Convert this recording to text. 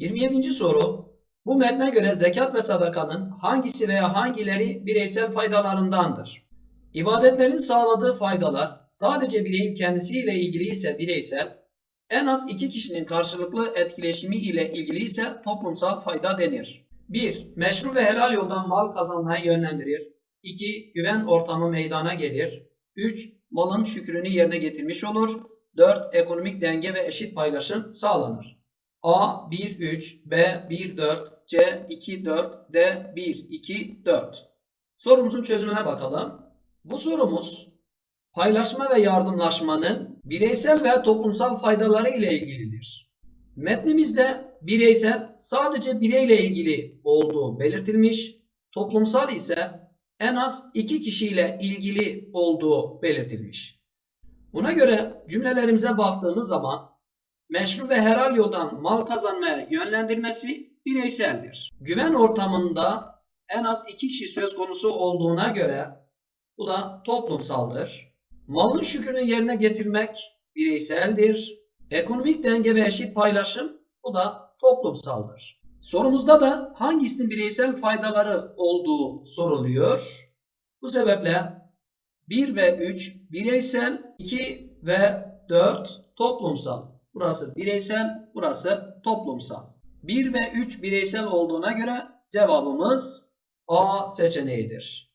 27. soru. Bu metne göre zekat ve sadakanın hangisi veya hangileri bireysel faydalarındandır? İbadetlerin sağladığı faydalar sadece bireyin kendisiyle ilgili ise bireysel, en az iki kişinin karşılıklı etkileşimi ile ilgili ise toplumsal fayda denir. 1. Meşru ve helal yoldan mal kazanmaya yönlendirir. 2. Güven ortamı meydana gelir. 3. Malın şükrünü yerine getirmiş olur. 4. Ekonomik denge ve eşit paylaşım sağlanır. A 1 3, B 1 4, C 2 4, D 1 2 4. Sorumuzun çözümüne bakalım. Bu sorumuz paylaşma ve yardımlaşmanın bireysel ve toplumsal faydaları ile ilgilidir. Metnimizde bireysel sadece bireyle ilgili olduğu belirtilmiş, toplumsal ise en az iki kişiyle ilgili olduğu belirtilmiş. Buna göre cümlelerimize baktığımız zaman meşru ve helal yoldan mal kazanmaya yönlendirmesi bireyseldir. Güven ortamında en az iki kişi söz konusu olduğuna göre bu da toplumsaldır. Malın şükrünü yerine getirmek bireyseldir. Ekonomik denge ve eşit paylaşım bu da toplumsaldır. Sorumuzda da hangisinin bireysel faydaları olduğu soruluyor. Bu sebeple 1 ve 3 bireysel, 2 ve 4 toplumsal. Burası bireysel, burası toplumsal. 1 ve 3 bireysel olduğuna göre cevabımız A seçeneğidir.